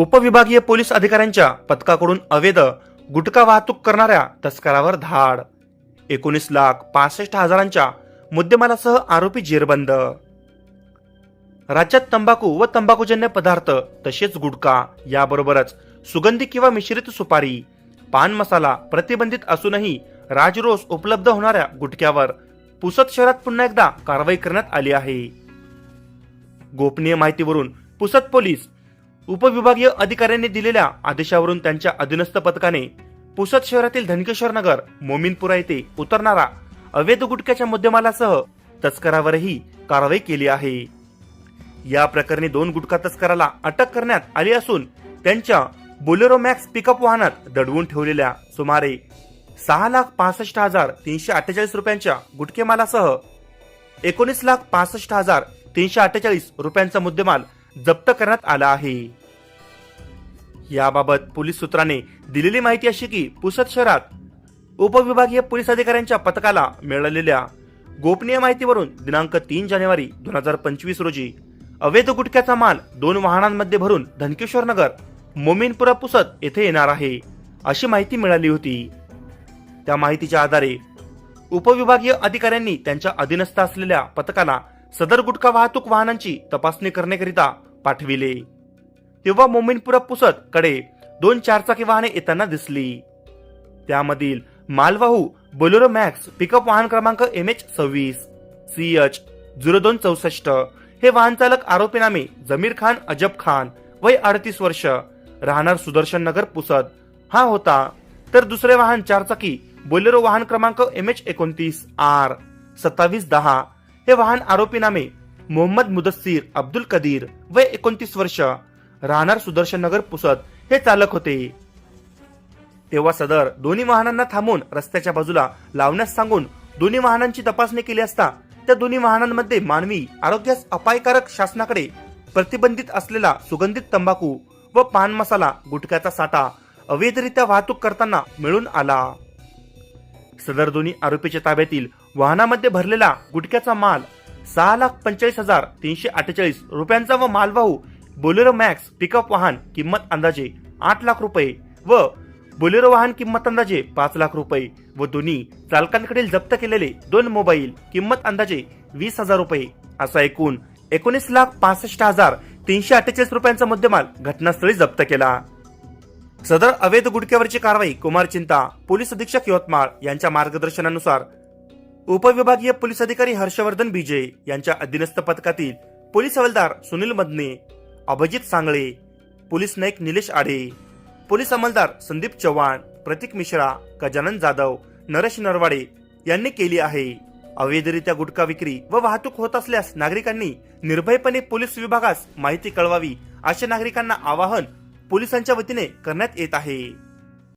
उपविभागीय पोलीस अधिकाऱ्यांच्या पथकाकडून अवैध गुटखा वाहतूक करणाऱ्या तस्करावर धाड. एकोणीस लाख पासष्ट हजारांच्या मुद्देमालासह आरोपी जेरबंद. राज्यात तंबाखू व तंबाखूजन्य पदार्थ तसेच गुटखा याबरोबरच सुगंधी किंवा मिश्रित सुपारी पान मसाला प्रतिबंधित असूनही राजरोस उपलब्ध होणाऱ्या गुटख्यावर पुसद शहरात पुन्हा एकदा कारवाई करण्यात आली आहे. गोपनीय माहितीवरून पुसद पोलीस उपविभागीय अधिकाऱ्यांनी दिलेल्या आदेशावरून त्यांच्या अधीनस्थ पथकाने पुसद शहरातील धनकेश्वर नगर मोमीनपुरा येथे उतरणारा अवैध गुटख्याच्या मुद्देमालासह तस्करावरही कारवाई केली आहे. या प्रकरणी दोन गुटखा तस्कराला अटक करण्यात आली असून त्यांच्या बोलेरो मॅक्स पिकअप वाहनात दडवून ठेवलेल्या सुमारे सहा लाख पासष्ट हजार तीनशे अठ्ठेचाळीस रुपयांच्या गुटखेमालासह एकोणीस लाख पासष्ट हजार तीनशे अठ्ठेचाळीस रुपयांचा मुद्देमाल जप्त करण्यात आला आहे. याबाबत पोलीस सूत्राने दिलेली माहिती अशी की पुसद शहरात उपविभागीय पोलीस अधिकाऱ्यांच्या पथकाला मिळालेल्या गोपनीय माहितीवरून दिनांक तीन जानेवारी दोन हजार पंचवीस रोजी अवैध गुटख्याचा माल दोन वाहनांमध्ये भरून धनकेश्वर नगर मोमीनपुरा पुसद येथे येणार आहे अशी माहिती मिळाली होती. त्या माहितीच्या आधारे उपविभागीय अधिकाऱ्यांनी त्यांच्या अधीनस्थ असलेल्या पथकाला सदर गुटखा वाहतूक वाहनांची तपासणी करण्याकरिता पाठविले. तेव्हा मोमीनपुरा पुसत कडे दोन चारचाकी वाहने येताना दिसली. त्यामधील मालवाहू बोलेरो मॅक्स पिकअप वाहन क्रमांक एम एच सव्वीस सी एच झिरो दोन चौसष्ट हे वाहन चालक आरोपी नामे जमीर खान अजब खान वय अडतीस वर्ष राहणार सुदर्शन नगर पुसद हा होता. तर दुसरे वाहन चारचाकी बोलेरो वाहन क्रमांक एम एच एकोणतीस आर सत्तावीस दहा हे वाहन आरोपी नामे मोहम्मद मुदस्सीर अब्दुल कदीर वय एकोणतीस वर्ष राहणार सुदर्शन नगर पुसद हे चालक होते. तेव्हा सदर दोन्ही वाहनांना थांबून रस्त्याच्या बाजूला लावण्यास सांगून दोन्ही वाहनांची तपासणी केली असता त्या दोन्ही वाहनांमध्ये मानवी आरोग्यास अपायकारक शासनाकडे प्रतिबंधित असलेला सुगंधित तंबाखू व पान मसाला गुटख्याचा साठा अवैधरित्या वाहतूक करताना मिळून आला. सदर दोन्ही आरोपीच्या ताब्यातील वाहनामध्ये भरलेला गुटख्याचा माल सहा लाख पंचेचाळीस हजार तीनशे अठ्ठेचाळीस रुपयांचा व मालवाहू बोलेरो मॅक्स पिकअप वाहन किंमत अंदाजे आठ लाख रुपये व बोलेरो वाहन किंमत अंदाजे पाच लाख रुपये व दोन्ही चालकांकडील जप्त केलेले दोन मोबाईल किंमत अंदाजे वीस हजार रुपये. असा एकूण एकोणीस लाख पासष्ट हजार तीनशे अठ्ठेचाळीस रुपयांचा मुद्देमाल घटनास्थळी जप्त केला. सदर अवैध गुटख्यावरची कारवाई कुमार चिंता पोलीस अधीक्षक यवतमाळ यांच्या मार्गदर्शनानुसार उपविभागीय पोलीस अधिकारी हर्षवर्धन बिजे यांच्या अधीनस्थ पथकातील पोलीस हवालदार सुनील मदने अभिजित सांगळे. पोलीस नाईक निलेश आडे पोलीस अंमलदार संदीप चव्हाण प्रतीक मिश्रा गजानन जाधव नरेश नरवाडे यांनी केली आहे. अवैधरित्या गुटखा विक्री व वाहतूक होत असल्यास नागरिकांनी निर्भयपणे पोलीस विभागास माहिती कळवावी असे नागरिकांना आवाहन पोलिसांच्या वतीने करण्यात येत आहे.